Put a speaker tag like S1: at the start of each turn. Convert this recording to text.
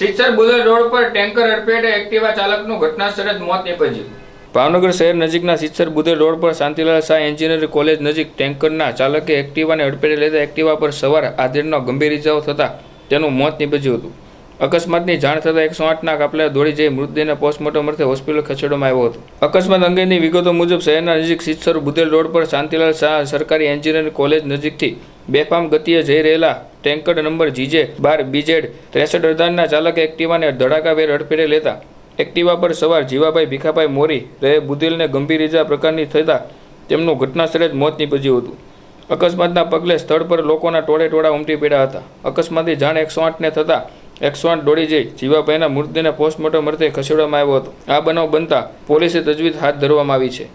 S1: શિક્ષર બુદર રોડ પર ટેન્કર અડફેટે એક્ટિવા ચાલકનું ઘટના સ્થળે જ મોત નીપજ્યું. ભાવનગર શહેર નજીકના સિત્સર બુધે રોડ પર શાંતિલાલ શાહ એન્જિનિયરિંગ કોલેજ નજીક ટેન્કરના ચાલકે એક્ટિવાને અડફેટે લેતા એક્ટિવા પર સવાર આધેડનો ગંભીર ઇજાઓ થતાં તેનું મોત નીપજ્યું હતું. અકસ્માતની જાણ થતાં એકસો આઠના કાફલા દોડી જઈ મૃતદેહને પોસ્ટમોર્ટમ અર્થે હોસ્પિટલ ખસેડવામાં આવ્યો હતો. અકસ્માત અંગેની વિગતો મુજબ શહેરના નજીક સિત્સર બુધેલ રોડ પર શાંતિલાલ શાહ સરકારી એન્જિનિયરિંગ કોલેજ નજીકથી બેફામ ગતિએ જઈ રહેલા ટેન્કર નંબર જીજે બાર બીજેડ ત્રેસઠ અડધારના ચાલકે એક્ટિવાને ધડાકાભેર અડફેટે લેતા એક્ટિવા પર સવાર જીવાભાઈ ભીખાભાઈ મોરી રહે બુધેલને ગંભીર ઇજા પ્રકારની થતાં તેમનું ઘટના સ્થળે જ મોત નીપજ્યું હતું અકસ્માતના પગલે સ્થળ પર લોકોના ટોળે ટોળા ઉમટી પડ્યા હતા અકસ્માતની જાણ એકસો આઠને થતાં એકસો આઠ દોડી જઈ જીવાભાઈના મૃતદેહને પોસ્ટમોર્ટમ અર્થે ખસેડવામાં આવ્યો હતો આ બનાવ બનતા પોલીસે તજવીજ હાથ ધરવામાં આવી છે